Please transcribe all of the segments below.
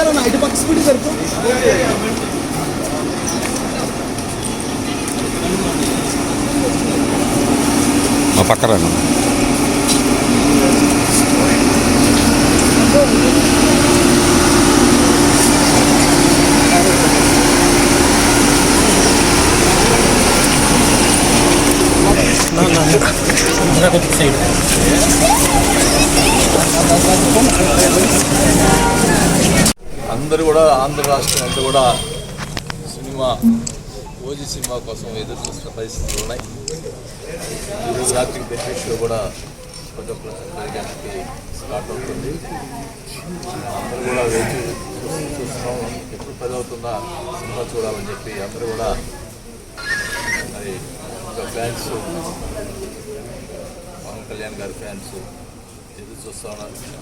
വിളിച്ചാലോ ഇത് പത്ത് സ്പീഡിൽ തരത്തു പക്കറാണ് на вот цель. అందరూ కూడా ఆంధ్ర రాష్ట్రం అంతా కూడా సినిమా ఓజీ సినిమా కోసం ఎదురు చూస్తున్న పరిస్థితులు ఉన్నాయి. ఈరోజు రాత్రి కూడా కొంచెం పెరగడానికి స్టార్ట్ అవుతుంది. అందరూ కూడా వేచి చూస్తున్నాం. ఎప్పుడు పది అవుతుందా సినిమా చూడాలని చెప్పి అందరూ కూడా మరి ఫ్యాన్స్ పవన్ కళ్యాణ్ గారి ఫ్యాన్స్ ఎదురు చూస్తా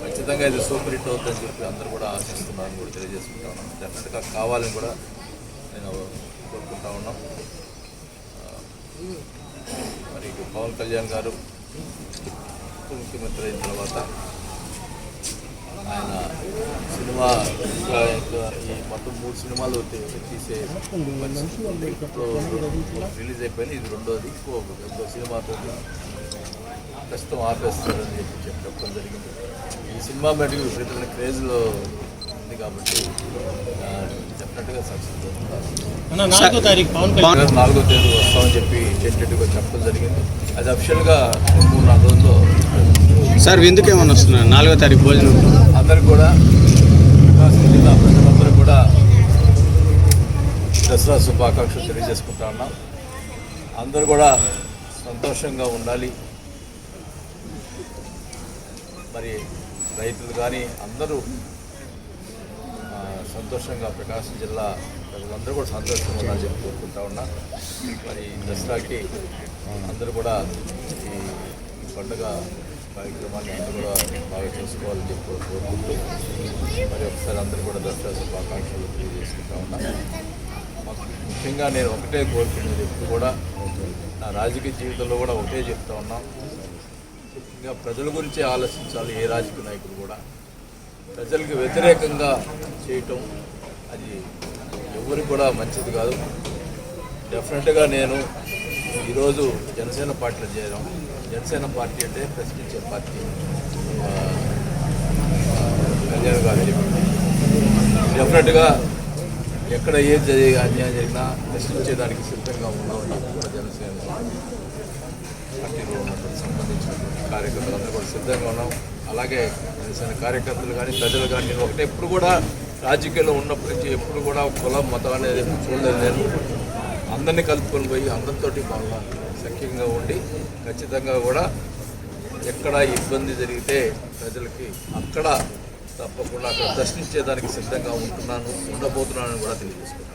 ఖచ్చితంగా ఇది సూపర్ హిట్ అవుతుందని చెప్పి అందరూ కూడా ఆశిస్తున్నారని కూడా తెలియజేసుకుంటా ఉన్నాం డెఫినెట్గా కావాలని కూడా నేను కోరుకుంటా ఉన్నాం. మరి పవన్ కళ్యాణ్ గారు ముఖ్యమంత్రి అయిన తర్వాత ఆయన సినిమా ఈ మొత్తం మూడు సినిమాలు తీసే ఇప్పుడు రిలీజ్ అయిపోయింది. ఇది రెండోది. ఇంకో ఇంకో సినిమాతో ప్రస్తుతం ఆపేస్తారని చెప్పి చెప్పి చెప్పడం జరిగింది. ఈ సినిమా మటుకు విపరీతమైన క్రేజ్లో ఉంది కాబట్టి డెఫినెట్గా సక్సెస్ అన్న నాలుగో తారీఖు పవన్ కళ్యాణ్ నాలుగో తేదీ వస్తామని చెప్పి టెంటెడ్గా చెప్పడం జరిగింది. అది అఫిషియల్గా మూడు నాలుగు రోజుల్లో సార్ విందుకు ఏమన్నా వస్తున్నారు నాలుగో తారీఖు భోజనం. అందరికి కూడా ప్రకాశం జిల్లా ప్రజలందరూ కూడా దసరా శుభాకాంక్షలు తెలియజేసుకుంటా ఉన్నాం. అందరూ కూడా సంతోషంగా ఉండాలి. మరి రైతులు కానీ అందరూ సంతోషంగా ప్రకాశం జిల్లా ప్రజలందరూ కూడా సంతోషంగా ఉండాలని చెప్పి కోరుకుంటా ఉన్నా. మరి ఈ దసరాకి అందరూ కూడా ఈ పండుగ కార్యక్రమాన్ని అందరూ కూడా బాగా చేసుకోవాలని చెప్పి కోరుకుంటూ మరి ఒకసారి అందరూ కూడా దసరా శుభాకాంక్షలు తెలియజేసుకుంటా ఉన్నా. ముఖ్యంగా నేను ఒకటే కోరుకునేది ఎప్పుడు కూడా నా రాజకీయ జీవితంలో కూడా ఒకటే చెప్తా ఉన్నాం. ఇక ప్రజల గురించి ఆలోచించాలి ఏ రాజకీయ నాయకులు కూడా. ప్రజలకు వ్యతిరేకంగా చేయటం అది ఎవరికి కూడా మంచిది కాదు. డెఫినెట్గా నేను ఈరోజు జనసేన పార్టీలో చేరాం. జనసేన పార్టీ అంటే ప్రశ్నించే పార్టీ కళ్యాణ్ గారు చెప్పింది డెఫినెట్గా ఎక్కడ ఏది అన్యాయం జరిగినా ప్రశ్నించేదానికి సిద్ధంగా ఉన్నామని సంబంధించిన కార్యకర్తలందరూ కూడా సిద్ధంగా ఉన్నాం. అలాగే జనసేన కార్యకర్తలు కానీ ప్రజలు కానీ నేను ఒకటే ఎప్పుడు కూడా రాజకీయాల్లో ఉన్నప్పటి నుంచి ఎప్పుడు కూడా కులం మతం అనేది చూడలేదు నేను. అందరినీ కలుపుకొని పోయి అందరితోటి బాగా సఖ్యంగా ఉండి ఖచ్చితంగా కూడా ఎక్కడ ఇబ్బంది జరిగితే ప్రజలకి అక్కడ తప్పకుండా అక్కడ ప్రశ్నించేదానికి సిద్ధంగా ఉంటున్నాను ఉండబోతున్నానని కూడా తెలియజేసుకున్నాను